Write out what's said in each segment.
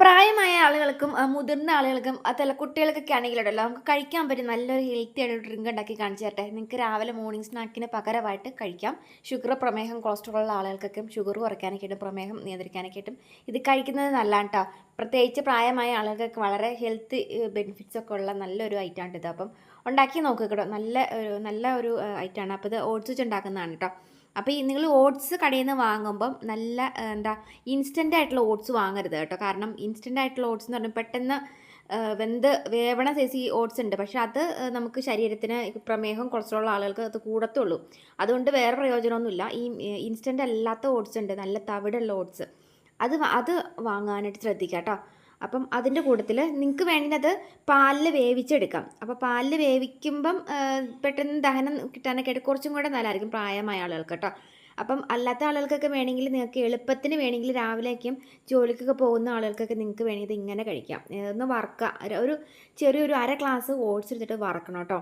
പ്രായമായ ആളുകൾക്കും മുതിർന്ന ആളുകൾക്കും അതല്ല കുട്ടികൾക്കൊക്കെ ആണെങ്കിലുണ്ടല്ലോ നമുക്ക് കഴിക്കാൻ പറ്റും നല്ലൊരു ഹെൽത്തി ആയിട്ട് ഡ്രിങ്ക് ഉണ്ടാക്കി കാണിച്ചു തരട്ടെ. നിങ്ങൾക്ക് രാവിലെ മോർണിംഗ് സ്നാക്കിന് പകരമായിട്ട് കഴിക്കാം. ഷുഗർ പ്രമേഹം കൊളസ്ട്രോൾ ഉള്ള ആളുകൾക്കൊക്കെ ഷുഗർ കുറയ്ക്കാനൊക്കെയായിട്ടും പ്രമേഹം നിയന്ത്രിക്കാനൊക്കെയായിട്ടും ഇത് കഴിക്കുന്നത് നല്ലതാണ് കേട്ടോ പ്രത്യേകിച്ച് പ്രായമായ ആളുകൾക്ക് വളരെ ഹെൽത്ത് ബെനിഫിറ്റ്സ് ഒക്കെ ഉള്ള നല്ലൊരു ഐറ്റമാണ് ഇത്. അപ്പം ഉണ്ടാക്കി നോക്കുക കേട്ടോ. നല്ല നല്ല ഒരു ഐറ്റമാണ് അപ്പോൾ ഇത് ഓട്സ് വെച്ച് ഉണ്ടാക്കുന്നതാണ് കേട്ടോ അപ്പോൾ നിങ്ങൾ ഓട്സ് കടയിൽ നിന്ന് വാങ്ങുമ്പം നല്ല എന്താ ഇൻസ്റ്റന്റ് ആയിട്ടുള്ള ഓട്സ് വാങ്ങരുത് കേട്ടോ. കാരണം ഇൻസ്റ്റന്റ് ആയിട്ടുള്ള ഓട്സ് എന്ന് പറഞ്ഞാൽ പെട്ടെന്ന് വെന്ത് വേവണ സൈസ് ഈ ഓട്സ് ഉണ്ട്. പക്ഷേ അത് നമുക്ക് ശരീരത്തിന് പ്രമേഹം കൊളസ്ട്രോൾ ആളുകൾക്ക് അത് കൂടത്തുള്ളൂ. അതുകൊണ്ട് വേറെ പ്രയോജനമൊന്നുമില്ല. ഈ ഇൻസ്റ്റന്റ് അല്ലാത്ത ഓട്സ് ഉണ്ട്. നല്ല തവിടുള്ള ഓട്സ് അത് അത് വാങ്ങാനായിട്ട് ശ്രദ്ധിക്കുക കേട്ടോ അപ്പം അതിന്റെ കൂട്ടത്തിൽ നിങ്ങൾക്ക് വേണ്ടത് പാലിൽ വേവിച്ചെടുക്കാം. അപ്പോൾ പാലിൽ വേവിക്കുമ്പം പെട്ടെന്ന് ദഹനം കിട്ടാനൊക്കെ ആയിട്ട് കുറച്ചും കൂടെ നല്ലതായിരിക്കും പ്രായമായ ആളുകൾക്ക് കേട്ടോ അപ്പം അല്ലാത്ത ആളുകൾക്കൊക്കെ വേണമെങ്കിൽ നിങ്ങൾക്ക് എളുപ്പത്തിന് വേണമെങ്കിൽ രാവിലേക്കും ജോലിക്കൊക്കെ പോകുന്ന ആളുകൾക്കൊക്കെ നിങ്ങൾക്ക് വേണമെങ്കിൽ ഇങ്ങനെ കഴിക്കാം. ഒന്ന് വറുക്കുക. ഒരു ചെറിയൊരു അര ഗ്ലാസ് ഓട്സ് എടുത്തിട്ട് വറക്കണം കേട്ടോ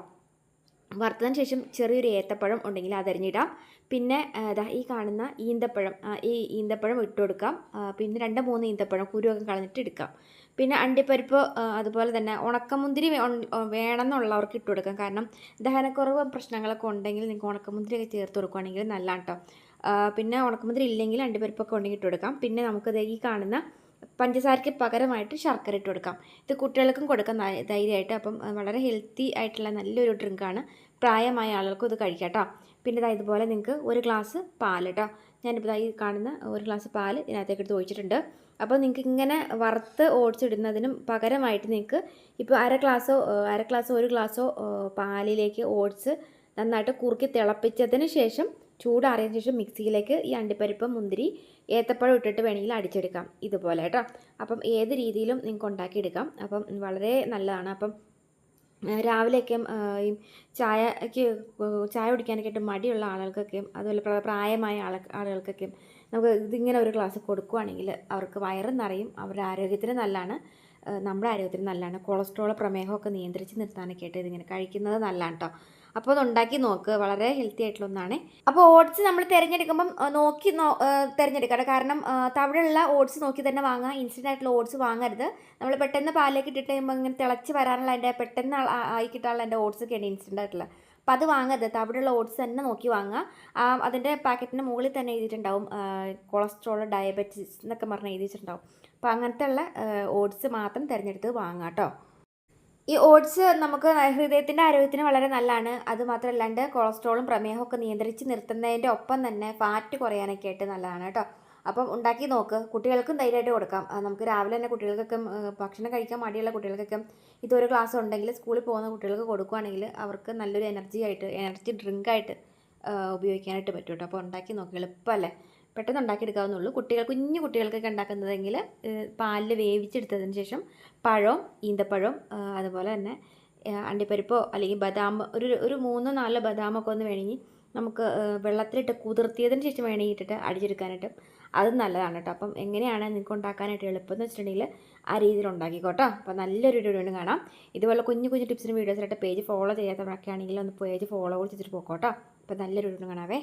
വറുത്തതിന് ശേഷം ചെറിയൊരു ഏത്തപ്പഴം ഉണ്ടെങ്കിൽ അതരിഞ്ഞിടാം പിന്നെ ഇതാ ഈ കാണുന്ന ഈന്തപ്പഴം ഈ ഈന്തപ്പഴം ഇട്ട് കൊടുക്കാം. പിന്നെ രണ്ട് മൂന്ന് ഈന്തപ്പഴം കുരുവൊക്കെ കളഞ്ഞിട്ട് എടുക്കാം. പിന്നെ അണ്ടിപ്പരിപ്പ് അതുപോലെ തന്നെ ഉണക്കമുന്തിരി വേണമെന്നുള്ളവർക്ക് ഇട്ട് കൊടുക്കാം. കാരണം ദഹനക്കുറവ് പ്രശ്നങ്ങളൊക്കെ ഉണ്ടെങ്കിൽ നിങ്ങൾക്ക് ഉണക്കമുന്തിരിയൊക്കെ ചേർത്ത് കൊടുക്കുകയാണെങ്കിൽ നല്ലതാണ് കേട്ടോ പിന്നെ ഉണക്കമുന്തിരി ഇല്ലെങ്കിൽ അണ്ടിപ്പരിപ്പൊക്കെ ഉണ്ടെങ്കിൽ ഇട്ട് കൊടുക്കാം. പിന്നെ നമുക്കത് ഈ കാണുന്ന പഞ്ചസാരയ്ക്ക് പകരമായിട്ട് ശർക്കര ഇട്ട് കൊടുക്കാം. ഇത് കുട്ടികൾക്കും കൊടുക്കാം ധൈര്യമായിട്ട് അപ്പം വളരെ ഹെൽത്തി ആയിട്ടുള്ള നല്ലൊരു ഡ്രിങ്കാണ്. പ്രായമായ ആളുകൾക്കും ഇത് കഴിക്കാം കേട്ടോ പിന്നെ ഇതാ ഇതുപോലെ നിങ്ങൾക്ക് ഒരു ഗ്ലാസ് പാൽ കേട്ടോ ഞാനിപ്പോൾ ഈ കാണുന്ന ഒരു ഗ്ലാസ് പാൽ ഇതിനകത്തേക്ക് എടുത്ത് ഒഴിച്ചിട്ടുണ്ട്. അപ്പോൾ നിങ്ങൾക്ക് ഇങ്ങനെ വറുത്ത് ഓട്സ് ഇടുന്നതിനും പകരമായിട്ട് നിങ്ങൾക്ക് ഇപ്പോൾ അര ഗ്ലാസ്സോ അര ഗ്ലാസ്സോ ഒരു ഗ്ലാസ്സോ പാലിലേക്ക് ഓടിച്ച് നന്നായിട്ട് കുറുക്കി തിളപ്പിച്ചതിന് ശേഷം ചൂടാറിയതിന് ശേഷം മിക്സിയിലേക്ക് ഈ അണ്ടിപ്പരിപ്പ് മുന്തിരി ഏത്തപ്പഴം ഇട്ടിട്ട് വേണമെങ്കിൽ അടിച്ചെടുക്കാം. ഇതുപോലെ കേട്ടോ. അപ്പം ഏത് രീതിയിലും നിങ്ങൾക്ക് ഉണ്ടാക്കിയെടുക്കാം. അപ്പം വളരെ നല്ലതാണ്. അപ്പം രാവിലെയൊക്കെ ഈ ചായക്ക് ചായ കുടിക്കാനൊക്കെ ആയിട്ട് മടിയുള്ള ആളുകൾക്കൊക്കെയും അതുപോലെ പ്രായമായ ആൾ ആളുകൾക്കൊക്കെയും നമുക്ക് ഇതിങ്ങനെ ഒരു ഗ്ലാസ് കൊടുക്കുകയാണെങ്കിൽ അവർക്ക് വയറും നിറയും അവരുടെ ആരോഗ്യത്തിന് നല്ലതാണ്. നമ്മുടെ ആരോഗ്യത്തിന് നല്ലതാണ്. കൊളസ്ട്രോൾ പ്രമേഹമൊക്കെ നിയന്ത്രിച്ച് നിർത്താനൊക്കെ ആയിട്ട് ഇതിങ്ങനെ കഴിക്കുന്നത് നല്ലതാണ് കേട്ടോ അപ്പോൾ അതുണ്ടാക്കി നോക്ക്. വളരെ ഹെൽത്തി ആയിട്ടുള്ള ഒന്നാണ്. അപ്പോൾ ഓട്സ് നമ്മൾ തിരഞ്ഞെടുക്കുമ്പം നോക്കി നോ തിരഞ്ഞെടുക്കണം കാരണം തവിടെയുള്ള ഓട്സ് നോക്കി തന്നെ വാങ്ങുക. ഇൻസ്റ്റന്റ് ആയിട്ടുള്ള ഓട്സ് വാങ്ങരുത്. നമ്മൾ പെട്ടെന്ന് പാലിലേക്ക് ഇട്ടിട്ട് കഴിയുമ്പോൾ ഇങ്ങനെ തിളച്ച് വരാനുള്ള അതിന്റെ പെട്ടെന്ന് ആയി കിട്ടാനുള്ള അതിന്റെ ഓട്സ് ഒക്കെയാണ് ഇൻസ്റ്റന്റ് ആയിട്ടുള്ള അപ്പോൾ അത് വാങ്ങരുത് തവിടുള്ള ഓട്സ് തന്നെ നോക്കി വാങ്ങുക. അതിന്റെ പാക്കറ്റിന്റെ മുകളിൽ തന്നെ എഴുതിയിട്ടുണ്ടാവും കൊളസ്ട്രോൾ ഡയബറ്റിസ് എന്നൊക്കെ പറഞ്ഞ് എഴുതിയിട്ടുണ്ടാവും. അപ്പോൾ അങ്ങനത്തെ ഉള്ള ഓട്സ് മാത്രം തിരഞ്ഞെടുത്ത് വാങ്ങാം കേട്ടോ. ഈ ഓട്സ് നമുക്ക് ഹൃദയത്തിന്റെ ആരോഗ്യത്തിന് വളരെ നല്ലതാണ്. അത് മാത്രമല്ലാണ്ട് കൊളസ്ട്രോളും പ്രമേഹമൊക്കെ നിയന്ത്രിച്ച് നിർത്തുന്നതിന്റെ ഒപ്പം തന്നെ ഫാറ്റ് കുറയാനൊക്കെ ആയിട്ട് നല്ലതാണ് കേട്ടോ. അപ്പം ഉണ്ടാക്കി നോക്ക്. കുട്ടികൾക്കും ധൈര്യമായിട്ട് കൊടുക്കാം. നമുക്ക് രാവിലെ തന്നെ കുട്ടികൾക്കൊക്കെ ഭക്ഷണം കഴിക്കാൻ മടിയുള്ള കുട്ടികൾക്കൊക്കെ ഇതൊരു ഗ്ലാസ് ഉണ്ടെങ്കിൽ സ്കൂളിൽ പോകുന്ന കുട്ടികൾക്ക് കൊടുക്കുകയാണെങ്കിൽ അവർക്ക് നല്ലൊരു എനർജി ആയിട്ട് എനർജി ഡ്രിങ്ക് ആയിട്ട് ആ, ഉപയോഗിക്കാനായിട്ട് പറ്റും കേട്ടോ അപ്പോൾ ഉണ്ടാക്കി നോക്കുക എളുപ്പമല്ലേ? പെട്ടെന്ന് ഉണ്ടാക്കിയെടുക്കാവുന്നുള്ളൂ കുട്ടികൾ കുഞ്ഞു കുട്ടികൾക്കൊക്കെ ഉണ്ടാക്കുന്നതെങ്കിൽ പാലിൽ വേവിച്ചെടുത്തതിന് ശേഷം പഴവും ഈന്തപ്പഴവും അതുപോലെ തന്നെ അണ്ടിപ്പരിപ്പോ അല്ലെങ്കിൽ ബദാം ഒരു ഒരു മൂന്നോ നാലോ ബദാമൊക്കെ ഒന്ന് വേണമെങ്കിൽ നമുക്ക് വെള്ളത്തിലിട്ട് കുതിർത്തിയതിന് ശേഷം വേണമെങ്കിൽ ഇട്ടിട്ട് അടിച്ചെടുക്കാനായിട്ട് അത് നല്ലതാണ് കേട്ടോ. അപ്പം എങ്ങനെയാണ് നിങ്ങൾക്ക് ഉണ്ടാക്കാനായിട്ട് എളുപ്പം എന്ന് വെച്ചിട്ടുണ്ടെങ്കിൽ ആ രീതിയിൽ ഉണ്ടാക്കിക്കോട്ടോ. അപ്പോൾ നല്ലൊരു വീഡിയോ കാണാം. ഇതുപോലെ കുഞ്ഞു കുഞ്ഞു ടിപ്സിനും വീഡിയോസിലായിട്ട് പേജ് ഫോളോ ചെയ്യാത്തവരൊക്കെ ആണെങ്കിൽ ഒന്ന് പേജ് ഫോളോ ചെയ്തിട്ട് പോക്കോട്ടോ. അപ്പോൾ നല്ലൊരു വീഡിയോ കാണാവേ.